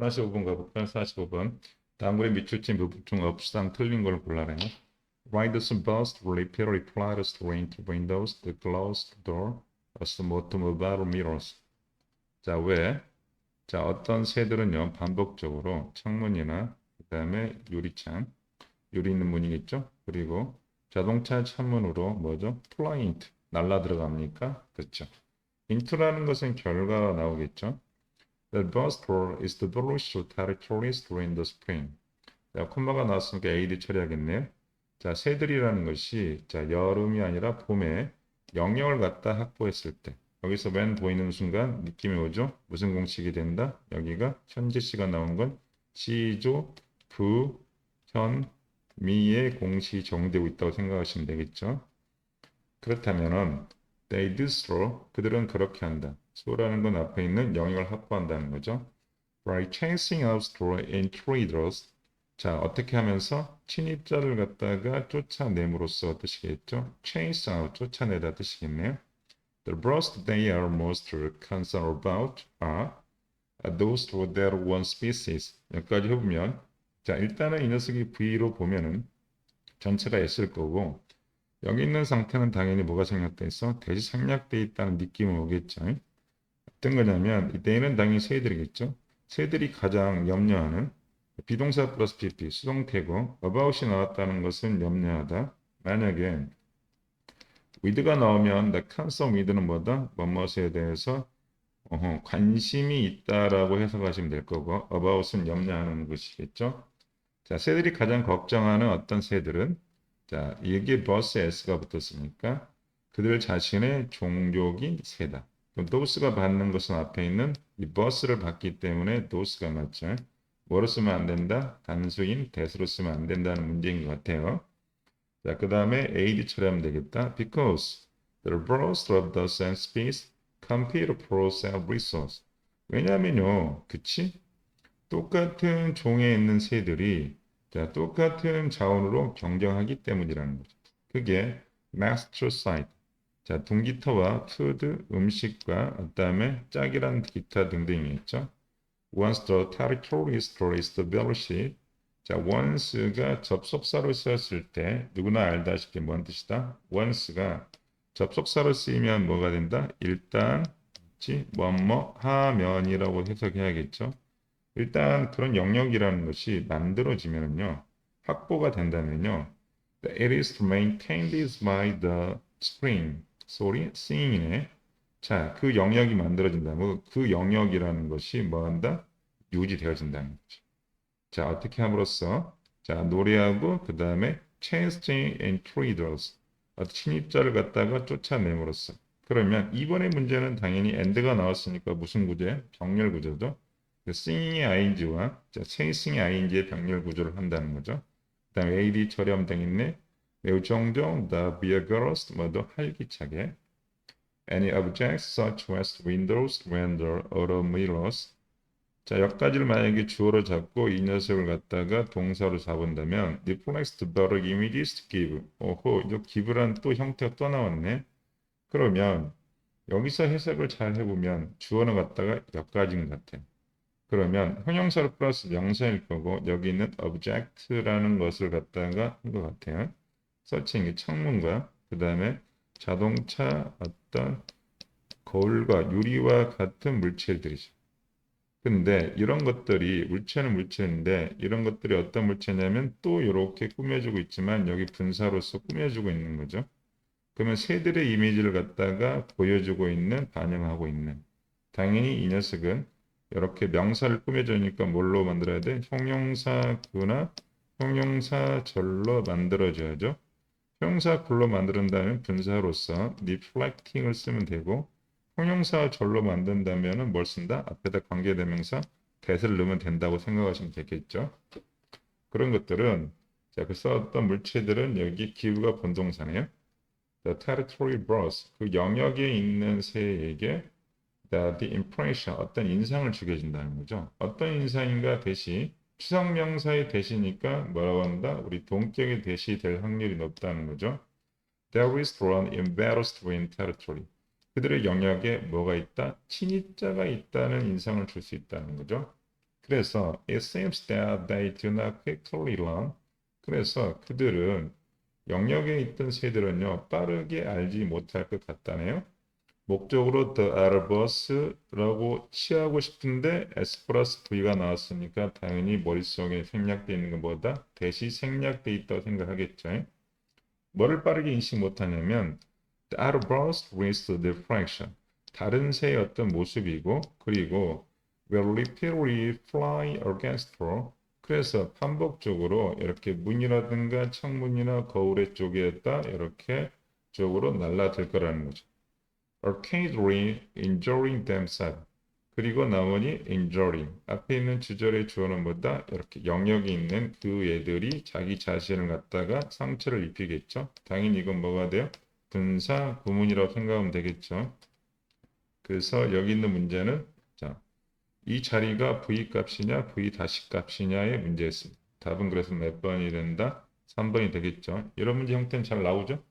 45번 가볼까요? 45번. 다음글의 밑줄진 부분 중 없상 틀린 걸 골라내요. Riders apply the strain to windows, the closed door, automobile mirrors. 자, 왜? 자, 어떤 새들은요, 반복적으로 창문이나 그 다음에 유리창, 유리 있는 문이겠죠? 그리고 자동차 창문으로 뭐죠? 플라인트, 날라 들어갑니까? 그렇죠. 인트라는 것은 결과가 나오겠죠? The door is the British territories during the spring. 자, 콤마가 나왔으니까 AD 처리하겠네요. 자, 새들이라는 것이 자, 여름이 아니라 봄에 영역을 갖다 확보했을 때 여기서 맨 보이는 순간 느낌이 오죠? 무슨 공식이 된다? 여기가 현재 시가 나온 건 시조, 부, 현, 미의 공식이 적용되고 있다고 생각하시면 되겠죠? 그렇다면은 they do so 그들은 그렇게 한다. So라는 건 앞에 있는 영역을 확보한다는 거죠. By chasing out store intruders 자, 어떻게 하면서 침입자를 갖다가 쫓아냄으로써 뜻이겠죠? chase out, 쫓아내다 뜻이겠네요. The birds they are most concerned about are those to their one species. 여기까지 해보면, 자, 일단은 이 녀석이 V로 보면은 전체가 S일 거고, 여기 있는 상태는 당연히 뭐가 생략돼 있어? 대시 생략돼 있다는 느낌이 오겠죠? 어떤 거냐면, 이때는 당연히 새들이겠죠? 새들이 가장 염려하는 비동사 플러스 PP 수동태고 about이 나왔다는 것은 염려하다. 만약에 with가 나오면 the concern with는 뭐다? 뭐뭇에 대해서 어허, 관심이 있다라고 해석하시면 될 거고 about은 염려하는 것이겠죠. 자, 새들이 가장 걱정하는 어떤 새들은 자, 여기에 버스 s가 붙었으니까 그들 자신의 종족이 새다. 도스가 받는 것은 앞에 있는 이 버스를 받기 때문에 도스가 맞죠. 뭐로 쓰면 안 된다? 단수인 대수로 쓰면 안 된다는 문제인 것 같아요. 자, 그 다음에 AD 처리하면 되겠다. Because the browse of the same species compete for same resource. 왜냐면요, 그치? 똑같은 종에 있는 새들이 자, 똑같은 자원으로 경쟁하기 때문이라는 거죠. 그게 master side. 자, 둥기터와 푸드, 음식과 그다음에 짝이란 기타 등등이겠죠. Once the territory is established, 자, once가 접속사로 쓰였을 때 누구나 알다시피 뭔 뜻이다? once가 접속사로 쓰이면 뭐가 된다? 일단 뭐뭐 하면이라고 해석해야겠죠. 일단 그런 영역이라는 것이 만들어지면요, 확보가 된다면요, it is maintained by the spring. 소리, sing이네. 자, 그 영역이 만들어진다면 그 영역이라는 것이 뭐 한다? 유지되어진다는 거죠. 자, 어떻게 함으로써 자, 노래하고 그 다음에 chasing intruders 침입자를 갖다가 쫓아냄으로써 그러면 이번의 문제는 당연히 end가 나왔으니까 무슨 구조야? 병렬 구조죠. sing의 ing와 자, chasing의 ing의 병렬 구조를 한다는 거죠. 그 다음에 AD 처리하면 되겠네. 매우 종종 the vigorous 뭐도 활기차게 any objects such as windows, render, auto mirrors 자, 여기까지를 만약에 주어로 잡고 이 녀석을 갖다가 동사로 잡은다면 reflects better images to give. 오호, 이 give란 또 형태가 또 나왔네. 그러면 여기서 해석을 잘 해보면 주어는 갖다가 여기까지인 것 같아요. 그러면 형용사를 플러스 명사일 거고 여기 있는 object라는 것을 갖다가 한 것 같아요. 서칭이 창문과 그 다음에 자동차 어떤 거울과 유리와 같은 물체들이죠. 근데 이런 것들이 물체는 물체인데 이런 것들이 어떤 물체냐면 또 이렇게 꾸며주고 있지만 여기 분사로서 꾸며주고 있는 거죠. 그러면 새들의 이미지를 갖다가 보여주고 있는 반영하고 있는 당연히 이 녀석은 이렇게 명사를 꾸며주니까 뭘로 만들어야 돼? 형용사구나 형용사절로 만들어줘야죠. 형용사 글로 만든다면 분사로서 reflecting을 쓰면 되고 형용사 절로 만든다면 뭘 쓴다? 앞에다 관계대명사 that을 넣으면 된다고 생각하시면 되겠죠. 그런 것들은 자, 그 썼던 물체들은 여기 기후가 본동사네요. The territory brought 그 영역에 있는 새에게 the, the impression 어떤 인상을 주게 해준다는 거죠. 어떤 인상인가 대시 추상명사의 대시니까 뭐라고 한다? 우리 동격의 대시 될 확률이 높다는 거죠. There is embarrassed in territory. 그들의 영역에 뭐가 있다? 친입자가 있다는 인상을 줄 수 있다는 거죠. 그래서 it seems that they do not quickly learn. 그래서 그들은 영역에 있던 새들은요 빠르게 알지 못할 것 같다네요. 목적으로 the arbus라고 취하고 싶은데 s 플러스 v가 나왔으니까 당연히 머릿속에 생략되어 있는 것보다 대시 생략되어 있다고 생각하겠죠. 뭐를 빠르게 인식 못하냐면 the arbus the diffraction 다른 새의 어떤 모습이고 그리고 will repeatedly fly against her 그래서 반복적으로 이렇게 문이라든가 창문이나 거울의 쪽에다 이렇게 쪽으로 날라들 거라는 거죠. Arcadely injuring themselves. 그리고 나머지 injuring. 앞에 있는 주절의 주어는 뭐다? 이렇게 영역이 있는 그 애들이 자기 자신을 갖다가 상처를 입히겠죠. 당연히 이건 뭐가 돼요? 분사 구문이라고 생각하면 되겠죠. 그래서 여기 있는 문제는 자, 이 자리가 v 값이냐 v 다시 값이냐의 문제였습니다. 답은 그래서 몇 번이 된다? 3번이 되겠죠. 이런 문제 형태는 잘 나오죠?